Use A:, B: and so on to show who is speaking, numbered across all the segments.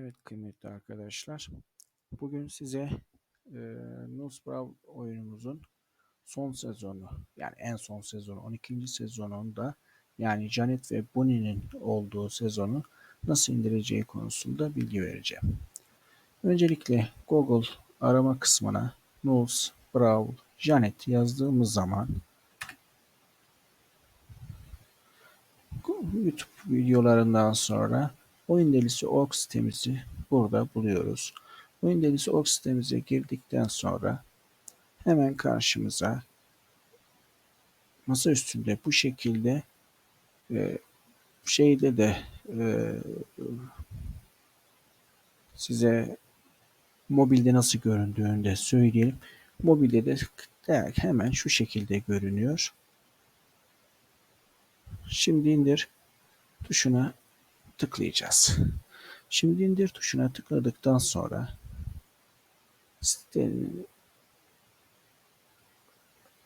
A: Evet kıymetli arkadaşlar. Bugün size e, Nusbrav oyunumuzun son sezonu yani en son sezonu 12. sezonunda yani Janet ve Bonnie'nin olduğu sezonu nasıl indireceği konusunda bilgi vereceğim. Öncelikle Google arama kısmına Nus Brawl Janet yazdığımız zaman YouTube videolarından sonra oyun delisi org sitemizi burada buluyoruz. Oyun delisi org sitemize girdikten sonra hemen karşımıza masa üstünde bu şekilde e, şeyde de e, size mobilde nasıl göründüğünü de söyleyelim. Mobilde de hemen şu şekilde görünüyor. Şimdi indir tuşuna tıklayacağız. Şimdi indir tuşuna tıkladıktan sonra sitenin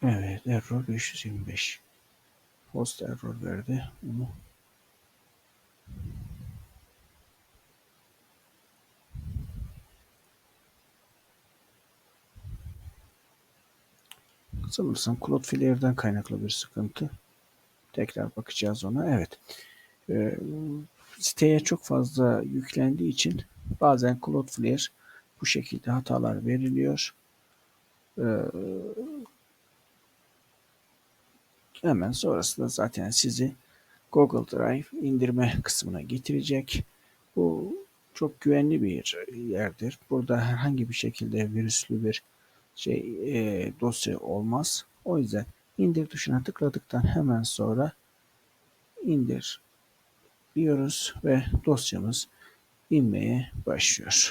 A: evet error 525 host error verdi. Onu Sanırsam Cloudflare'den kaynaklı bir sıkıntı. Tekrar bakacağız ona. Evet. Ee, siteye çok fazla yüklendiği için bazen Cloudflare bu şekilde hatalar veriliyor. Ee, hemen sonrasında zaten sizi Google Drive indirme kısmına getirecek. Bu çok güvenli bir yerdir. Burada herhangi bir şekilde virüslü bir şey e, dosya olmaz. O yüzden indir tuşuna tıkladıktan hemen sonra indir diyoruz ve dosyamız inmeye başlıyor.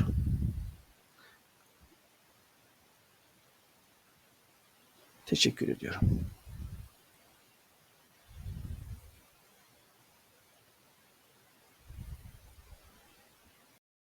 A: Teşekkür ediyorum.